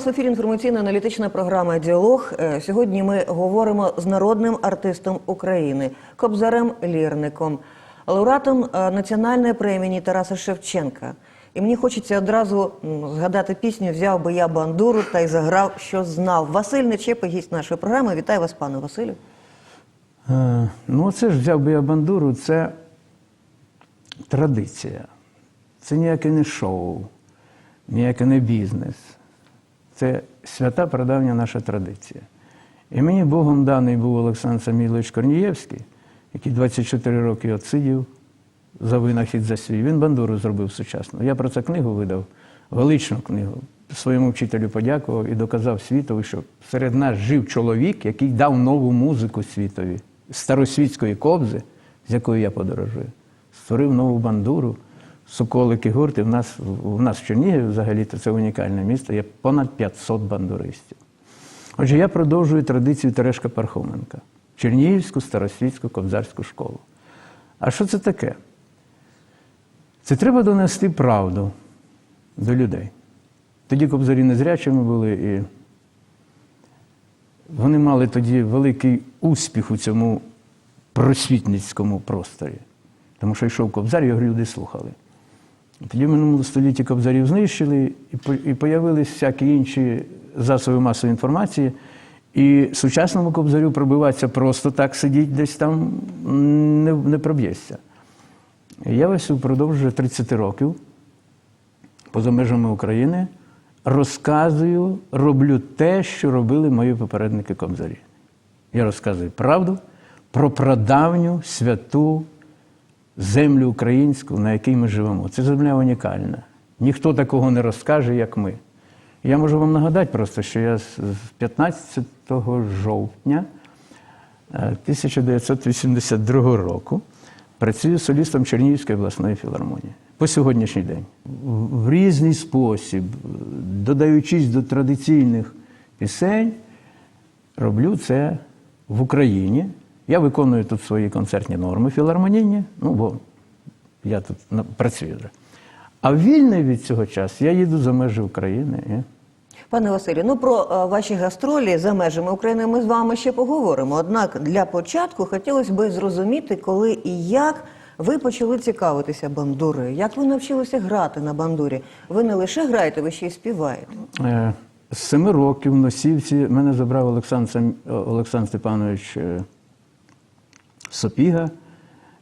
Вас в ефірі інформаційно-аналітична програма Діалог. Е, Сьогодні ми говоримо з народним артистом України Кобзарем Лірником, лауреатом е, національної премії Тараса Шевченка. І мені хочеться одразу згадати пісню Взяв би я бандуру та й заграв, що знав. Василь Нечепи, гість нашої програми. Вітаю вас, пане Василю. Е, Ну, це ж взяв би я бандуру, це традиція. Це ніяке не шоу, ніяке не бізнес. Це свята прадавня наша традиція. І мені Богом даний був Олександр Самілович Корнієвський, який 24 роки отсидів за винахід за свій. Він бандуру зробив сучасно. Я про це книгу видав, величну книгу. Своєму вчителю подякував і доказав світові, що серед нас жив чоловік, який дав нову музику світові, старосвітської кобзи, з якою я подорожую. Створив нову бандуру, соколики гурти. В нас, в нас в Чернігові взагалі то це унікальне місто, є понад 500 бандуристів. Отже, я продовжую традицію Терешка Пархоменка, Чернігівську старосвітську кобзарську школу. А що це таке? Це треба донести правду до людей. Тоді кобзарі незрячими були, і вони мали тоді великий успіх у цьому просвітницькому просторі. Тому що йшов кобзар, його люди слухали. Тоді в минулому столітті кобзарів знищили, і по- появились всякі інші засоби масової інформації. І сучасному кобзарю пробиватися просто так сидіть десь там не, не проб'єшся. Я ось упродовж вже 30 років поза межами України розказую, роблю те, що робили мої попередники кобзарі. Я розказую правду про прадавню святу землю українську, на якій ми живемо. Це земля унікальна. Ніхто такого не розкаже, як ми. Я можу вам нагадати просто, що я з з 15 жовтня е, 1982 року працюю солістом Чернігівської обласної філармонії по сьогоднішній день. В- різний спосіб, е, додаючись до традиційних пісень, роблю це в Україні. Я виконую тут свої концертні норми філармонійні, ну бо я тут працюю вже. А вільний від цього часу я їду за межі України. І... Пане Василю, ну про е, ваші гастролі за межами України ми з вами ще поговоримо. Однак для початку хотілося б зрозуміти, коли і як ви почали цікавитися бандурою. Як ви навчилися грати на бандурі? Ви не лише граєте, ви ще й співаєте. Е, З семи років в носівці мене забрав Олександр, Олександр Степанович Сопіга.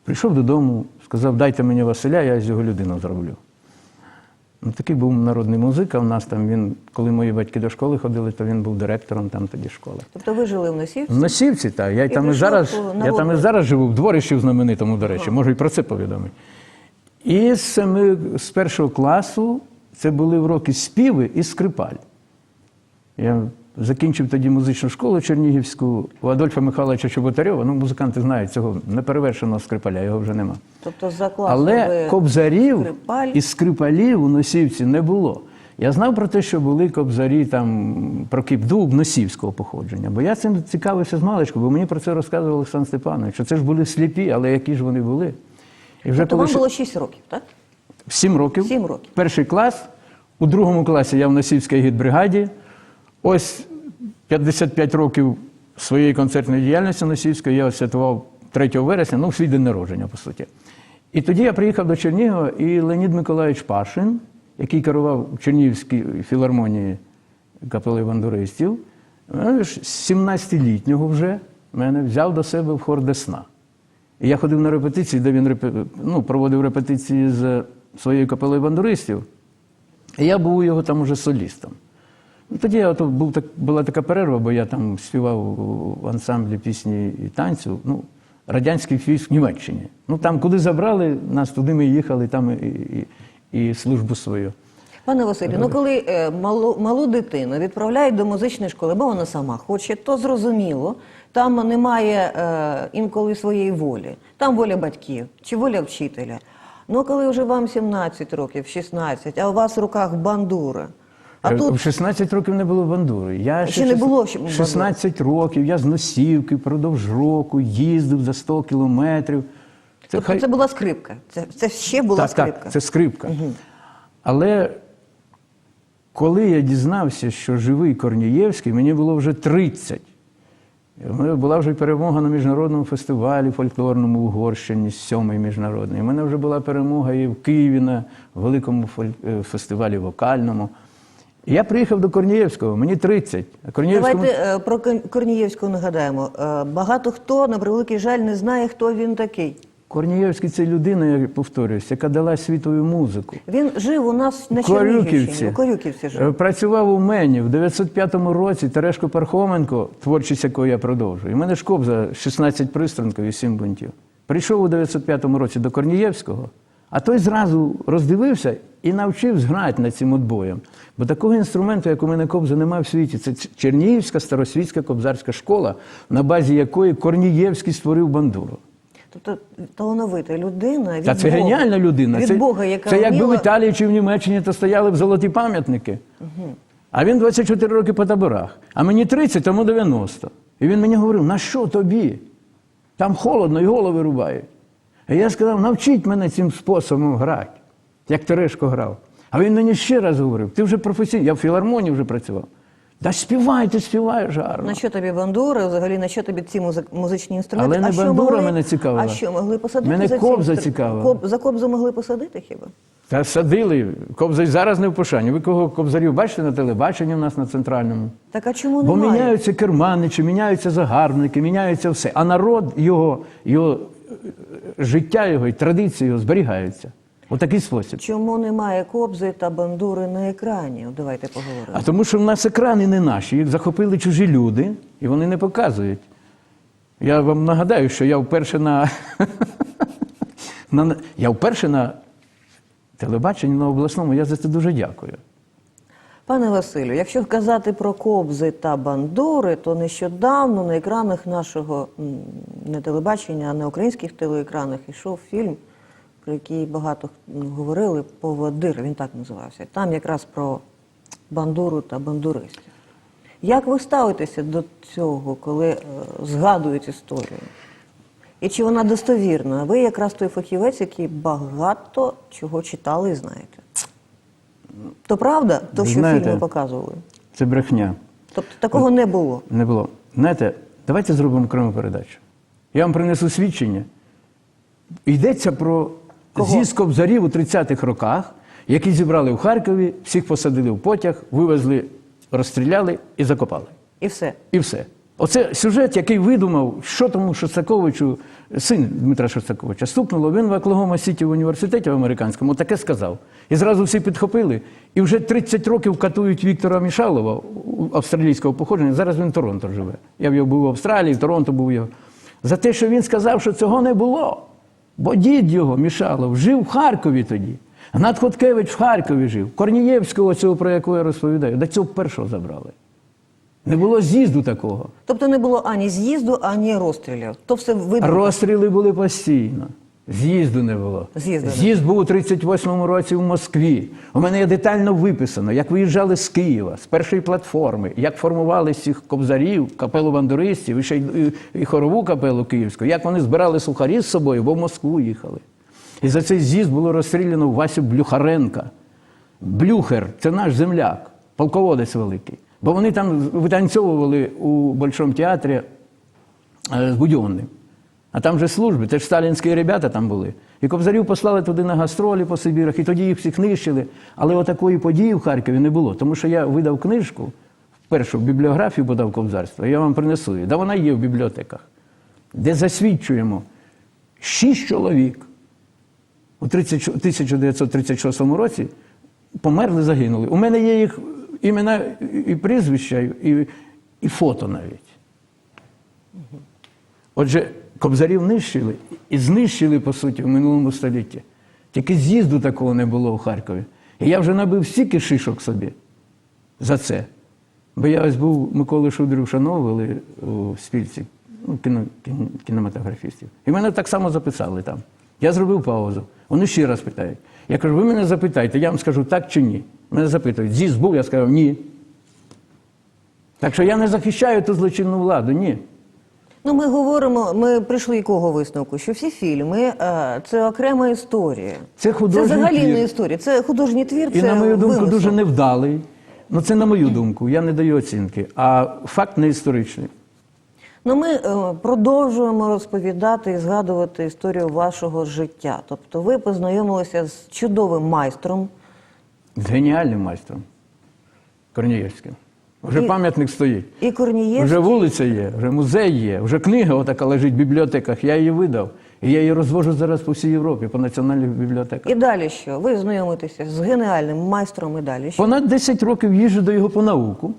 Прийшов додому, сказав, дайте мені Василя, я з його людину зроблю. Ну, такий був народний музика. У нас там він, коли мої батьки до школи ходили, то він був директором там тоді школи. Тобто ви жили в Носівці? В Носівці, так. Я І там і зараз, я там і зараз живу в дворищі в знаменитому, до речі, можу і про це повідомити. І з, семи, з першого класу це були уроки співи і скрипаль. Я закінчив тоді музичну школу Чернігівську у Адольфа Михайловича Чоботарьова. Ну, музиканти знають цього неперевершеного скрипаля, його вже нема. Тобто за Але ви кобзарів скрипаль. і скрипалів у носівці не було. Я знав про те, що були кобзарі там про кіпдуб носівського походження. Бо я цим цікавився з маличку, бо мені про це розказував Олександр Степанович, що це ж були сліпі, але які ж вони були. І вже Тобто коли вам було 6 років, так? Сім років. Сім років. Перший клас. У другому класі я в Носівській гідбригаді. Ось 55 років своєї концертної діяльності Носівської я святкував 3 вересня, ну, свій день народження, по суті. І тоді я приїхав до Чернігова, і Леонід Миколаївич Пашин, який керував Чернігівській філармонії капели бандуристів, е, ж з 17-літнього вже мене взяв до себе в хор Десна. І я ходив на репетиції, де він ну, проводив репетиції з своєю капелою бандуристів. І я був його там уже солістом. Тоді я, був так, була така перерва, бо я там співав в ансамблі пісні і танцю. Ну, радянських військ в Німеччині. Ну там, куди забрали нас, туди ми їхали, там і, і, і службу свою. Пане Василю, ну коли е, малу, малу дитину відправляють до музичної школи, бо вона сама хоче, то зрозуміло, там немає е, інколи своєї волі. Там воля батьків чи воля вчителя. Ну коли вже вам 17 років, 16, а у вас в руках бандура. А Е, тут В 16 років не було бандури. Я Ще не було ще бандури. 16 років, я з носівки впродовж року їздив за 100 кілометрів. Це тобто це була скрипка. Це, це ще була так, скрипка. так, це скрипка. Але коли я дізнався, що живий Корнієвський, мені було вже 30. І в мене була вже перемога на міжнародному фестивалі фольклорному в Угорщині, сьомий міжнародний. У мене вже була перемога і в Києві на великому е, фестивалі вокальному. Я приїхав до Корнієвського, мені 30. А Корнієвському... Давайте е, про Корнієвського нагадаємо. Е, Багато хто, на превеликий жаль, не знає, хто він такий. Корнієвський це людина, я повторююсь, яка дала світову музику. Він жив у нас на Корюківці. Чернігівщині. У Корюківці Е, жив. Працював у мені в 905 році Терешко Пархоменко, творчість якої я продовжую. І мене ж кобза 16 приструнків і 7 бунтів. Прийшов у 905 році до Корнієвського, а той зразу роздивився і навчив зграти над цим отбоєм. Бо такого інструменту, як у мене кобза, немає в світі. Це Чернігівська старосвітська кобзарська школа, на базі якої Корнієвський створив бандуру. Тобто талановита людина від Та це Бога. геніальна людина. Від це, Бога, яка це якби в. Італії чи в Німеччині то стояли б золоті пам'ятники. А він 24 роки по таборах. А мені 30, тому 90. І він мені говорив: на що тобі? Там холодно і голови рубають. А я сказав, навчіть мене цим способом грати, як Терешко грав. А він мені ще раз говорив: ти вже професійний, я в філармонії вже працював. Та співай, ти співаєш гарно. На що тобі бандура, взагалі на що тобі ці музичні інструменти? Але не а бандура могли... мене цікавила. А що могли посадити? Мене за ці кобза цікавила. Коб... За кобзу могли посадити хіба? Та садили. Кобза й зараз не в пошані. Ви кого кобзарів бачите на телебаченні у нас на центральному? Так а чому Бо немає? міняються керманичі, міняються загарбники, міняється все. А народ, його, його життя його і традиції його зберігаються. У такий спосіб. Чому немає кобзи та бандури на екрані? От Давайте поговоримо. А тому, що в нас екрани не наші, їх захопили чужі люди, і вони не показують. Я вам нагадаю, що я вперше на, на я вперше на телебаченні на обласному, я за це дуже дякую. Пане Василю, якщо казати про кобзи та бандури, то нещодавно на екранах нашого не телебачення, а на українських телеекранах йшов фільм, про який багато говорили Поводир, він так називався. Там якраз про бандуру та бандуристів. Як ви ставитеся до цього, коли е, згадують історію? І чи вона достовірна? Ви якраз той фахівець, який багато чого читали і знаєте. То правда, то що знаєте- фільми показували? Це брехня. Тобто такого не було. Не було. Знаєте, давайте зробимо окрему передачу. Я вам принесу свідчення. Йдеться про з'їзд кобзарів у 30-х роках, які зібрали в Харкові, всіх посадили в потяг, вивезли, розстріляли і закопали. І все. І все. Оце сюжет, який видумав, що тому Шостаковичу, син Дмитра Шостаковича, стукнуло. Він в Оклахома Сіті в університеті в американському таке сказав. І зразу всі підхопили. І вже 30 років катують Віктора Мішалова, австралійського походження. Зараз він в Торонто живе. Я був в Австралії, в Торонто був його. За те, що він сказав, що цього не було. Бо дід його, Мішалов, жив в Харкові тоді. Гнат Хоткевич в Харкові жив. Корнієвського, цього, про якого я розповідаю, до цього першого забрали. Не було з'їзду такого. Тобто не було ані з'їзду, ані розстрілів. То все видно. Розстріли були постійно. З'їзду не було. З'їзду З'їзд був у 38-му році в Москві. У мене є детально виписано, як виїжджали з Києва, з першої платформи, як формували цих кобзарів, капелу бандуристів, і ще й і, і хорову капелу київську, як вони збирали сухарі з собою, бо в Москву їхали. І за цей з'їзд було розстріляно Васю Блюхаренка. Блюхер це наш земляк, полководець великий. Бо вони там витанцьовували у Большому театрі е, з Будьонним. А там же служби, це ж сталінські ребята там були. І кобзарів послали туди на гастролі по Сибірах, і тоді їх всіх нищили. Але отакої події в Харкові не було. Тому що я видав книжку, першу бібліографію подав кобзарства, я вам принесу її. Да вона є в бібліотеках, де засвідчуємо шість чоловік у 30 1936 році померли, загинули. У мене є їх імена і прізвища, і, і фото навіть. Отже, кобзарів нищили і знищили, по суті, в минулому столітті. Тільки з'їзду такого не було в Харкові. І я вже набив стільки шишок собі за це. Бо я ось був Миколи Шудрю вшановували у спільці ну, кіно, кінематографістів. І мене так само записали там. Я зробив паузу. Вони ще раз питають. Я кажу, ви мене запитайте, я вам скажу так чи ні. Мене запитують, з'їзд був, я сказав ні. Так що я не захищаю ту злочинну владу, ні. Ну, ми говоримо, ми прийшли якого висновку, що всі фільми е, це окрема історія. Це художній Це взагалі твір. не історія, це художній твір, І, це на мою думку, вимисел. дуже невдалий. Ну це на мою думку, я не даю оцінки. А факт не історичний. Ну, ми е, продовжуємо розповідати і згадувати історію вашого життя. Тобто, ви познайомилися з чудовим майстром. З геніальним майстром Корнієвським. Вже І- пам'ятник стоїть. І Корнієвський, Вже вулиця є, вже музей є, вже книга отака лежить в бібліотеках. Я її видав. І я її розвожу зараз по всій Європі, по національних бібліотеках. і далі що? Ви знайомитеся з геніальним майстром і далі що? Понад 10 років їжджу до його по науку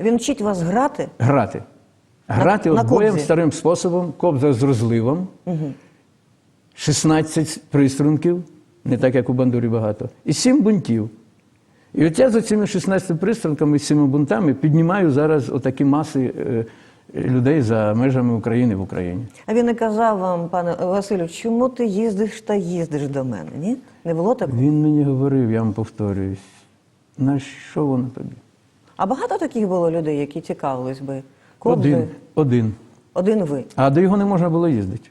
Він вчить вас грати. грати. Грати на от боєм старим способом, кобза з розливом, 16 приструнків, не так як у бандурі багато, і 7 бунтів. І от я за цими 16 приструнками, 7 бунтами піднімаю зараз отакі маси е, людей за межами України в Україні. А він не казав вам, пане Василю, чому ти їздиш та їздиш до мене? Ні? Не було такого? Він мені говорив, я вам повторююсь, на що воно тобі? А багато таких було людей, які цікавились би? Один. Один. Один ви. А до його не можна було їздити.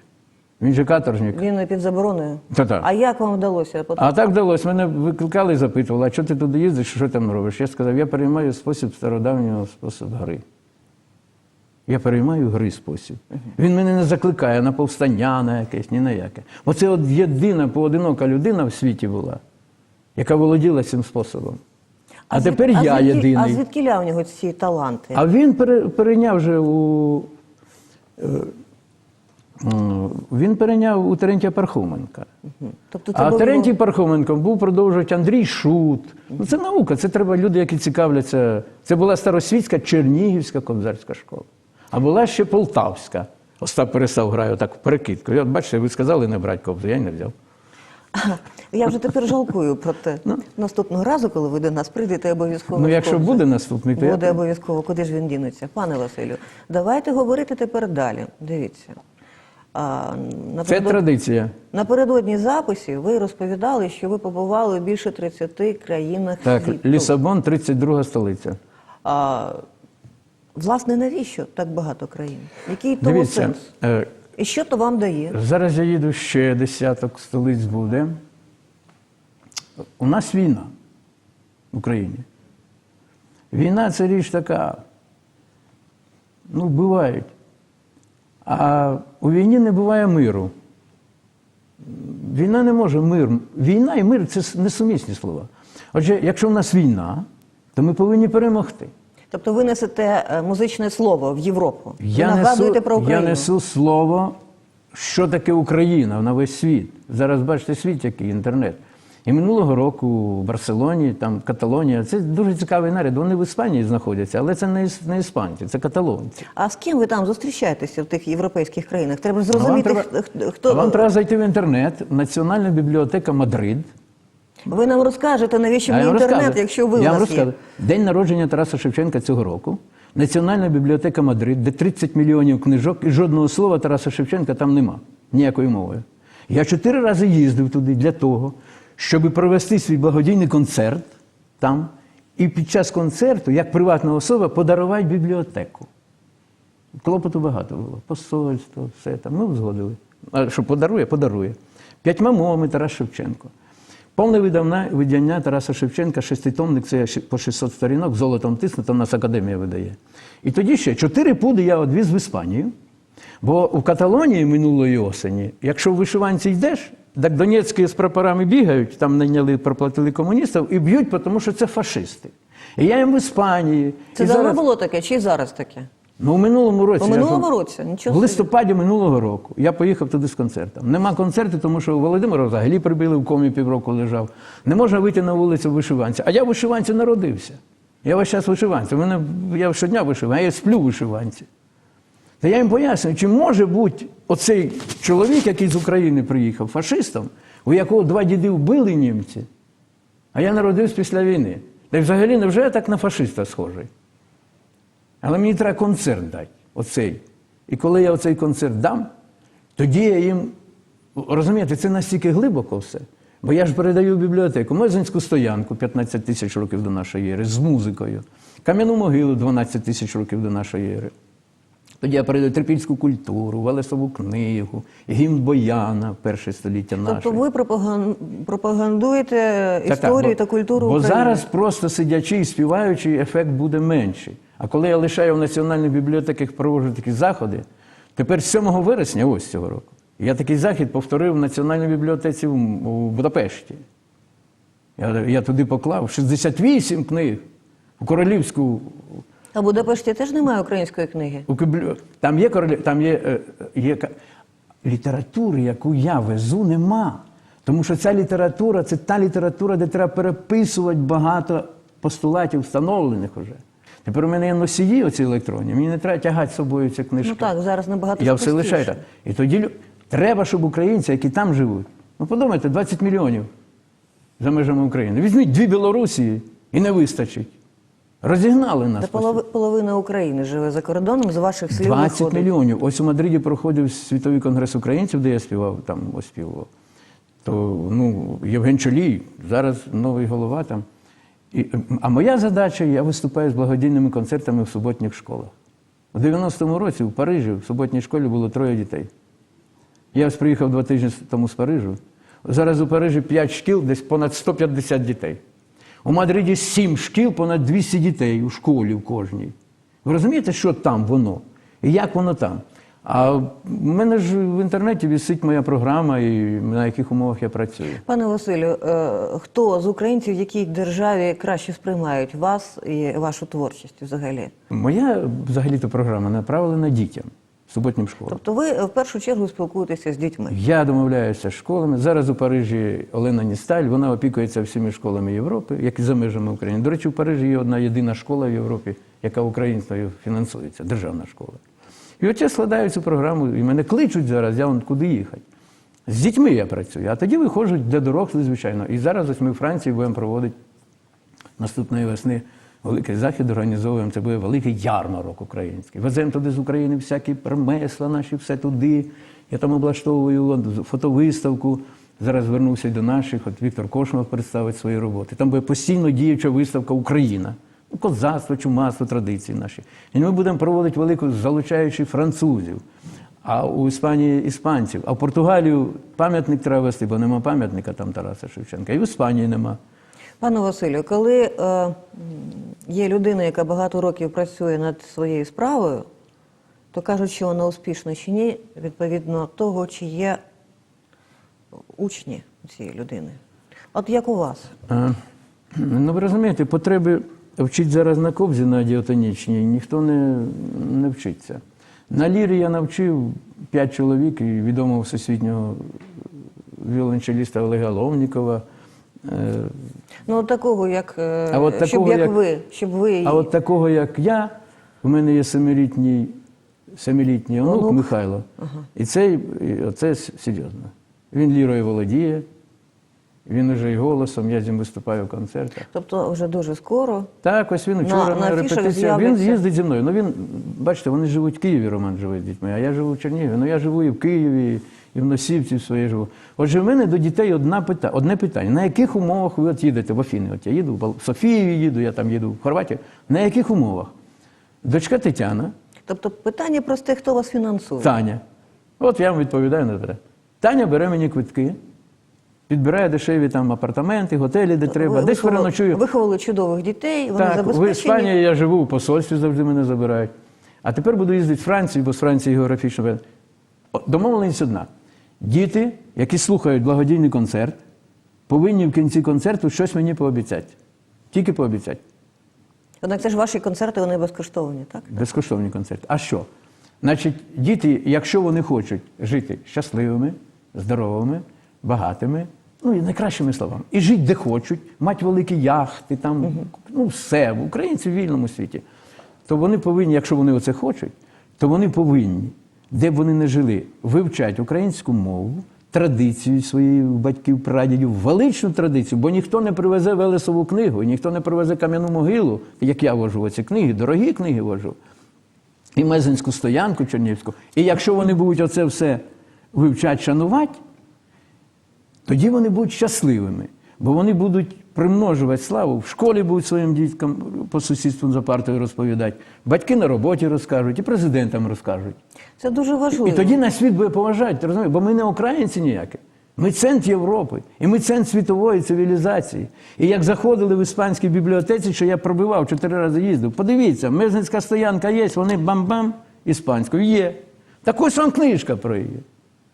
Він же каторжник. Він під забороною. Та-та. А як вам вдалося? Пот- А так вдалося. Мене викликали і запитували, а що ти туди їздиш, що там робиш? Я сказав, я переймаю спосіб стародавнього спосіб гри. Я переймаю гри спосіб. Він мене не закликає на повстання, на якесь, ні на яке. Оце от єдина поодинока людина в світі була, яка володіла цим способом. А, звід- тепер я звідки- єдиний. А звідки в нього ці таланти? А він перейняв вже у. Е, Він перейняв у Терентія Пархоменка. Тобто це А був Терентій Пархоменком був продовжувати Андрій Шут. Ну, це наука, це треба люди, які цікавляться. Це була старосвітська Чернігівська кобзарська школа. А була ще Полтавська. Остап перестав грає отак в перекидку. От бачите, ви сказали не брати кобзу, я й не взяв. Я вже тепер жалкую про те. Наступного разу, коли ви до нас прийдете, обов'язково. Ну, якщо скажете. буде наступний, то я Буде обов'язково, куди ж він дінеться. Пане Василю, давайте говорити тепер далі. Дивіться. А, Це традиція. Напередодні записів ви розповідали, що ви побували в більше 30 країнах Так, світу. Лісабон, 32 столиця. А, власне, навіщо так багато країн? Який того Дивіться, сенс? е, І що то вам дає? Зараз я їду ще десяток столиць буде. У нас війна в Україні. Війна це річ така. Ну, бувають. А у війні не буває миру. Війна не може мир. Війна і мир це несумісні слова. Отже, якщо в нас війна, то ми повинні перемогти. Тобто ви несете е, музичне слово в Європу. ви Я нагадуєте несу, про Україну. я несу слово, що таке Україна на весь світ. Зараз бачите світ, який інтернет. І минулого року в Барселоні, там Каталонія, це дуже цікавий наряд. Вони в Іспанії знаходяться, але це не, не іспанці, це каталонці. А з ким ви там зустрічаєтеся в тих європейських країнах? Треба А вам зрозуміти, треба, хто- а вам треба зайти в інтернет, Національна бібліотека Мадрид. ви нам розкажете, навіщо мені інтернет, розкажу. якщо ви я у нас є. День народження Тараса Шевченка цього року. Національна бібліотека Мадрид, де 30 мільйонів книжок, і жодного слова Тараса Шевченка там нема. Ніякою мовою. Я чотири рази їздив туди для того, щоб провести свій благодійний концерт там. І під час концерту, як приватна особа, подарувати бібліотеку. Клопоту багато було. Посольство, все там. Ну, згодили. А що подарує, подарує. П'ятьма мовами Тарас Шевченко. Повне видавна, видання Тараса Шевченка, шеститомник, це по 600 сторінок, золотом тиснуто, нас академія видає. І тоді ще чотири пуди я одвіз в Іспанію. Бо в Каталонії минулої осені, якщо в вишиванці йдеш, так Донецькі з прапорами бігають, там найняли, проплатили комуністів і б'ють, тому що це фашисти. І я їм в Іспанії. Це і давно зараз- було таке, чи зараз таке? Ну, у минулому році. У минулому році? Нічого В собі. листопаді минулого року я поїхав туди з концертом. Нема концерту, тому що Володимира взагалі прибили в комі півроку лежав. Не можна вийти на вулицю в вишиванці. А я в вишиванці народився. Я весь час вишиванці. Мене, я щодня вишиваю, а я сплю в вишиванці. Та я їм пояснюю, чи може бути оцей чоловік, який з України приїхав, фашистом, у якого два діди вбили німці, а я народився після війни. Та й взагалі невже я так на фашиста схожий? Але мені треба концерт дати, оцей. І коли я оцей концерт дам, тоді я їм. Розумієте, це настільки глибоко все. Бо я ж передаю бібліотеку Мезенську стоянку 15 тисяч років до нашої ери з музикою, Кам'яну могилу 12 тисяч років до нашої ери. Тоді я передаю трипільську культуру, Велесову книгу, гімн Бояна, перше століття наше. Тобто ви пропаган- пропагандуєте Так, так, історію бо- та культуру Бо України. зараз просто сидячи і співаючи, ефект буде менший. А коли я лишаю в національних бібліотеках проводжу такі заходи, тепер 7 вересня, ось цього року, я такий захід повторив в Національній бібліотеці в, у Будапешті. Я, я туди поклав 68 книг у королівську. А в Будапешті теж немає української книги. У Киблю- там є королі... там є, е, є літератури, яку я везу, нема. Тому що ця література це та література, де треба переписувати багато постулатів, встановлених уже. Тепер у мене є носії оці електронні, мені не треба тягати з собою ці книжки. Ну так, зараз набагато Я все лишаю так. І тоді треба, щоб українці, які там живуть, ну подумайте, 20 мільйонів за межами України. Візьміть дві Білорусі і не вистачить. Розігнали нас. Та по полови- половина України живе за кордоном, з ваших слів 20 виходить. мільйонів. Ось у Мадриді проходив світовий конгрес українців, де я співав, там оспівував. То ну, Євген Чолій, зараз новий голова там. І, а моя задача, я виступаю з благодійними концертами в суботніх школах. У 90-му році в Парижі в суботній школі було троє дітей. Я ось приїхав два тижні тому з Парижу. Зараз у Парижі 5 шкіл, десь понад 150 дітей. У Мадриді 7 шкіл, понад 200 дітей у школі в кожній. Ви розумієте, що там воно? І як воно там? А в мене ж в інтернеті висить моя програма, і на яких умовах я працюю. Пане Василю, е, хто з українців в якій державі краще сприймають вас і вашу творчість взагалі? Моя взагалі-то програма направлена дітям, суботнім школам. Тобто ви е, в першу чергу спілкуєтеся з дітьми. Я домовляюся з школами. Зараз у Парижі Олена Ністаль, вона опікується всіми школами Європи, як і за межами України. До речі, в Парижі є одна єдина школа в Європі, яка українською фінансується, державна школа. І от я складаю цю програму, і мене кличуть зараз, я вон куди їхати. З дітьми я працюю, а тоді виходжу для дорослих, звичайно. І зараз ось ми в Франції будемо проводити наступної весни великий захід організовуємо. Це буде великий ярмарок український. Веземо туди з України всякі ремесла наші, все туди. Я там облаштовую фотовиставку. Зараз вернувся й до наших. От Віктор Кошмов представить свої роботи. Там буде постійно діюча виставка Україна. Ну, Козацтво, чумацтво, традиції наші. І ми будемо проводити велику, залучаючи французів, а у Іспанії іспанців. А в Португалію пам'ятник треба вести, бо нема пам'ятника там Тараса Шевченка. І в Іспанії нема. Пане Василю, коли е, є людина, яка багато років працює над своєю справою, то кажуть, що вона успішна чи ні, відповідно того, чи є учні цієї людини. От як у вас? А, Ну, ви розумієте, потреби вчить зараз на кобзі на діатонічній, ніхто не, не вчиться. На лірі я навчив п'ять чоловік і відомого всесвітнього віолончеліста Олега Ловнікова. Ну, от такого, як, е, А от щоб такого, як, як- ви, щоб ви А от такого, як я, у мене є семилітній, семилітній онук, Онук. Михайло. І цей, і серйозно. Він лірою володіє, він уже і голосом, я з ним виступаю в концертах. Тобто вже дуже скоро. Так, ось він вчора на на, афішах. Він їздить зі мною. Ну він, бачите, вони живуть в Києві, Роман живе з дітьми, а я живу в Чернігові. Ну я живу і в Києві, і в Носівці своє живу. Отже, в мене до дітей одна пита, одне питання. На яких умовах ви от їдете в Афіни? От я їду в Софію їду, я там їду в Хорватію. На яких умовах? Дочка Тетяна, Тобто питання просте, хто вас фінансує. Таня. От я вам відповідаю на це. Таня бере мені квитки, підбирає дешеві там апартаменти, готелі, де треба, Ви десь виховали- переночую. Виховали чудових дітей, вони Так, в. Іспанії я живу в посольстві, завжди мене забирають. А тепер буду їздити в Францію, бо з Франції географічно. Домовленість одна. Діти, які слухають благодійний концерт, повинні в кінці концерту щось мені пообіцяти. Тільки пообіцяти. Однак це ж ваші концерти, вони безкоштовні, так? Безкоштовні концерти. А що? Значить, діти, якщо вони хочуть жити щасливими, здоровими, багатими, ну і найкращими словами, і жити де хочуть, мати великі яхти, там, ну все, українці в вільному світі, то вони повинні, якщо вони оце хочуть, то вони повинні, де б вони не жили, вивчати українську мову, традицію своїх батьків, прадідів, величну традицію, бо ніхто не привезе Велесову книгу, ніхто не привезе кам'яну могилу, як я вожу оці книги, дорогі книги вожу і Мезенську стоянку Чернівську. І якщо вони будуть оце все вивчати, шанувати, тоді вони будуть щасливими. бо вони будуть примножувати славу. В школі будуть своїм діткам по сусідству за партою розповідати, батьки на роботі розкажуть і президентам розкажуть. Це дуже важливо. І тоді нас світ буде поважати, ти розумієш? Бо ми не українці ніякі. Ми центр Європи, і ми центр світової цивілізації. І як заходили в іспанській бібліотеці, що я пробивав чотири рази їздив, подивіться, Мезницька стоянка є, вони бам-бам іспанською є. Так ось вам книжка про її.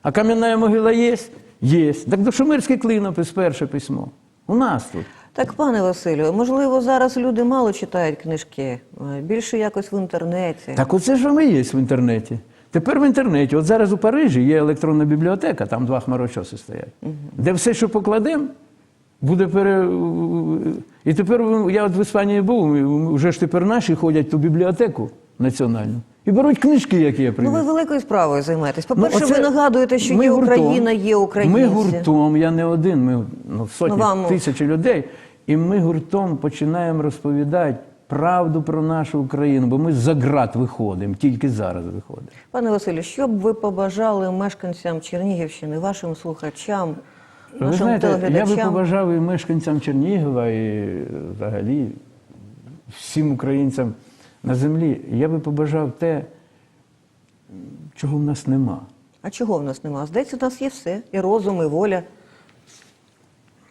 А кам'яна могила є? Є. Так до Шумерський клинопис, перше письмо. У нас тут. Так, пане Василю, можливо, зараз люди мало читають книжки, е, більше якось в інтернеті. Так оце ж ми є в інтернеті. Тепер в інтернеті, от зараз у Парижі є електронна бібліотека, там два хмарочоси стоять, де все, що покладемо, буде пере. І тепер я от в Іспанії був, вже ж тепер наші ходять в ту бібліотеку національну і беруть книжки, які я Ну, ви великою справою займаєтесь. По-перше, Ну, оце ви нагадуєте, що ми є гуртом. Україна, є українці. Ми гуртом, я не один, ми ну, сотні, Ну, вам- тисячі людей. І ми гуртом починаємо розповідати правду про нашу Україну, бо ми за ґрат виходимо, тільки зараз виходимо. Пане Василю, що б ви побажали мешканцям Чернігівщини, вашим слухачам, Ви нашим знаєте, я би побажав і мешканцям Чернігова, і взагалі всім українцям на землі. Я би побажав те, чого в нас нема. А чого в нас нема? Здається, у нас є все. І розум, і воля.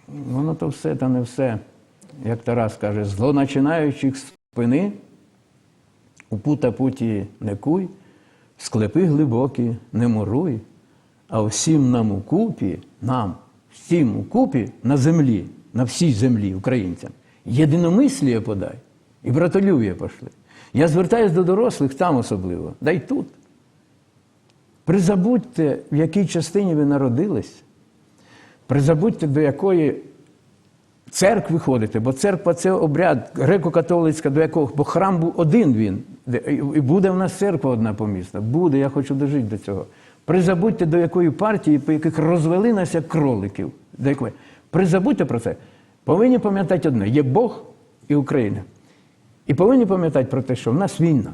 Воно то все та не все. Як Тарас каже, зло начинаючих з спини, у пута путі не куй, склепи глибокі не муруй, а всім нам укупі, нам, всім укупі на землі, на всій землі українцям, єдиномисліє подай і братолюб'я пошли. Я звертаюся до дорослих там особливо, да й тут. Призабудьте, в якій частині ви народились, призабудьте, до якої церкви ходите, бо церква це обряд греко-католицька, до якого, бо храм був один він. І буде в нас церква одна помісна. Буде, я хочу дожити до цього. Призабудьте, до якої партії, по яких розвели нас як кроликів. До якої. Призабудьте про це. Повинні пам'ятати одне: є Бог і Україна. І повинні пам'ятати про те, що в нас війна.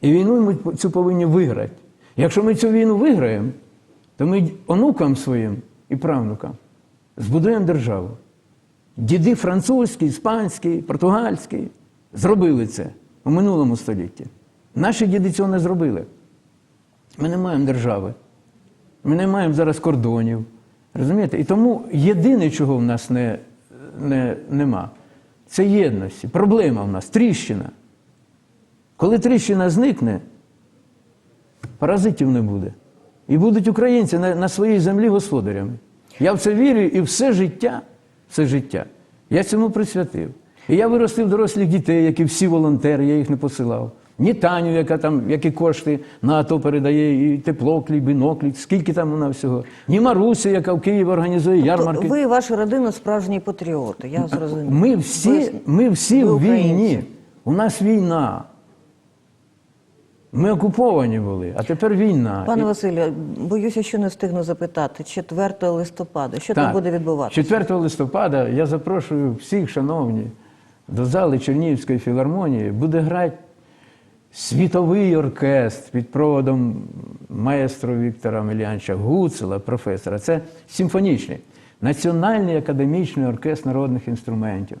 І війну ми цю повинні виграти. Якщо ми цю війну виграємо, то ми онукам своїм і правнукам збудуємо державу. Діди французькі, іспанські, португальські зробили це у минулому столітті. Наші діди цього не зробили. Ми не маємо держави. Ми не маємо зараз кордонів. Розумієте? І тому єдине, чого в нас не, не, нема, це єдності. Проблема в нас тріщина. Коли тріщина зникне, паразитів не буде. І будуть українці на, на своїй землі господарями. Я в це вірю і все життя, все життя. Я цьому присвятив. І я виростив дорослих дітей, які всі волонтери, я їх не посилав. Ні Таню, яка там, які кошти на АТО передає, і тепло, кліп, біноклі, скільки там вона всього. Ні Марусю, яка в Києві організує ярмарки. Тобто Ви і ваша родина справжні патріоти, я зрозумів. Ми всі, Ви- ми всі в війні. У нас війна. Ми окуповані були, а тепер війна. Пане Василю, боюся, що не встигну запитати. 4 листопада, що там буде відбуватися? 4 листопада я запрошую всіх, шановні, до зали Чернігівської філармонії. Буде грати світовий оркестр під проводом маестро Віктора Мелянча Гуцела, професора. Це симфонічний, Національний академічний оркестр народних інструментів.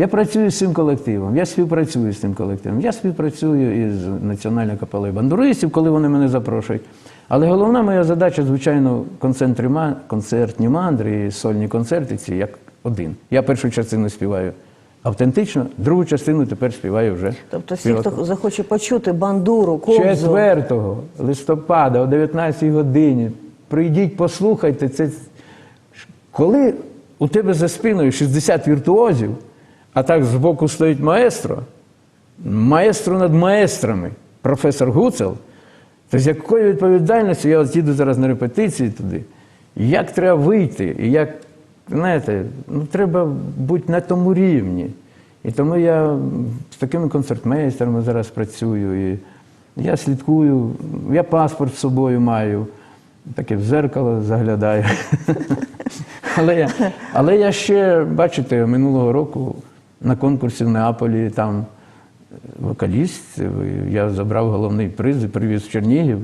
Я працюю з цим колективом, я співпрацюю з цим колективом, я співпрацюю із Національною капелею бандуристів, коли вони мене запрошують. Але головна моя задача, звичайно, концертні мандри і сольні концерти ці як один. Я першу частину співаю автентично, другу частину тепер співаю вже. Тобто всі, хто захоче почути бандуру, кобзу, 4 листопада о 19 годині. Прийдіть, послухайте. Це коли у тебе за спиною 60 віртуозів, а так збоку стоїть маестро, маестро над маестрами, професор Гуцел, то з якою відповідальністю, я от їду зараз на репетиції туди, як треба вийти, і як, знаєте, ну, треба бути на тому рівні. І тому я з такими концертмейстерами зараз працюю. І я слідкую, я паспорт з собою маю, таке в зеркало заглядаю. але, я, але я ще, бачите, минулого року на конкурсі в Неаполі там вокаліст, я забрав головний приз і привіз в Чернігів,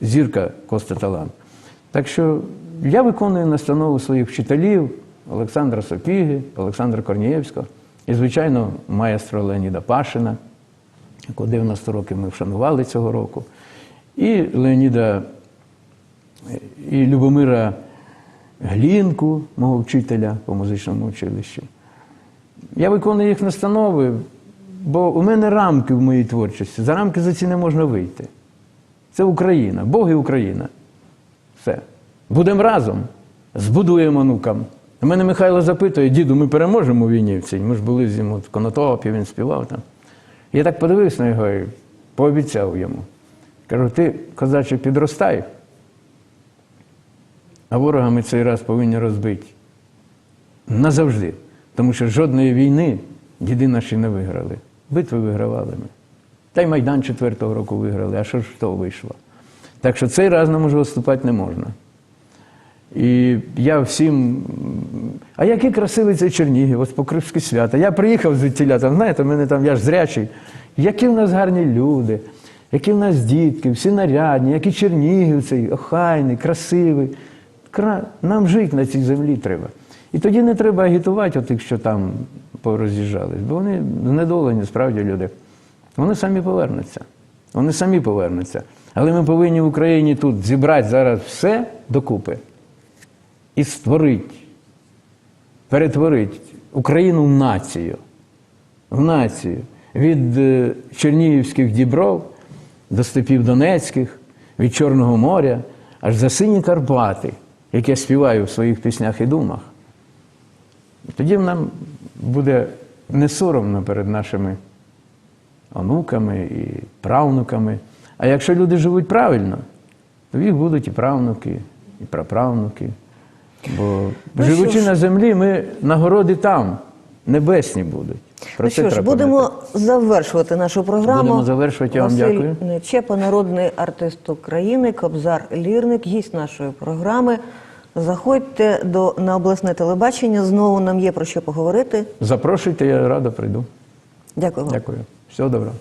зірка Коста Талант. Так що я виконую настанову своїх вчителів Олександра Сопіги, Олександра Корнієвського і, звичайно, маестро Леоніда Пашина, якого 90 років ми вшанували цього року, і Леоніда і Любомира Глінку, мого вчителя по музичному училищу. Я виконую їх настанови, бо у мене рамки в моїй творчості. За рамки за ці не можна вийти. Це Україна, Бог і Україна. Все. Будемо разом, збудуємо онукам. У мене Михайло запитує, діду, ми переможемо у війні в цій. Ми ж були з ним в Конотопі, він співав там. Я так подивився на його і пообіцяв йому. Кажу, ти, козаче, підростай, а ворога ми цей раз повинні розбити назавжди. Тому що жодної війни діди наші не виграли. Битви вигравали ми. Та й Майдан четвертого року виграли, а що ж того вийшло? Так що цей раз нам уже відступати не можна. І я всім. А який красивий цей Чернігів, ось Покривське свято. Я приїхав звідтіля, там, знаєте, мене там, я ж зрячий. Які в нас гарні люди, які в нас дітки, всі нарядні, які Чернігів цей, охайний, красивий. Кра... Нам жити на цій землі треба. І тоді не треба агітувати отих, що там пороз'їжджались, бо вони знедолені, справді люди. Вони самі повернуться. Вони самі повернуться. Але ми повинні в Україні тут зібрати зараз все докупи і створити, перетворити Україну в націю. В націю. Від е, Чернігівських дібров до степів Донецьких, від Чорного моря, аж за сині Карпати, як я співаю в своїх піснях і думах. Тоді нам буде не соромно перед нашими онуками і правнуками. А якщо люди живуть правильно, то їх будуть і правнуки, і праправнуки. Бо Ну живучи на землі, ми нагороди там, небесні будуть. Про Ну що ж, будемо пам'ятати. завершувати нашу програму. Будемо завершувати, я вам Василь дякую. Нечепа, народний артист України, Кобзар Лірник, гість нашої програми. Заходьте до на обласне телебачення. Знову нам є про що поговорити. Запрошуйте, я радо прийду. Дякую вам. Дякую. Всього доброго.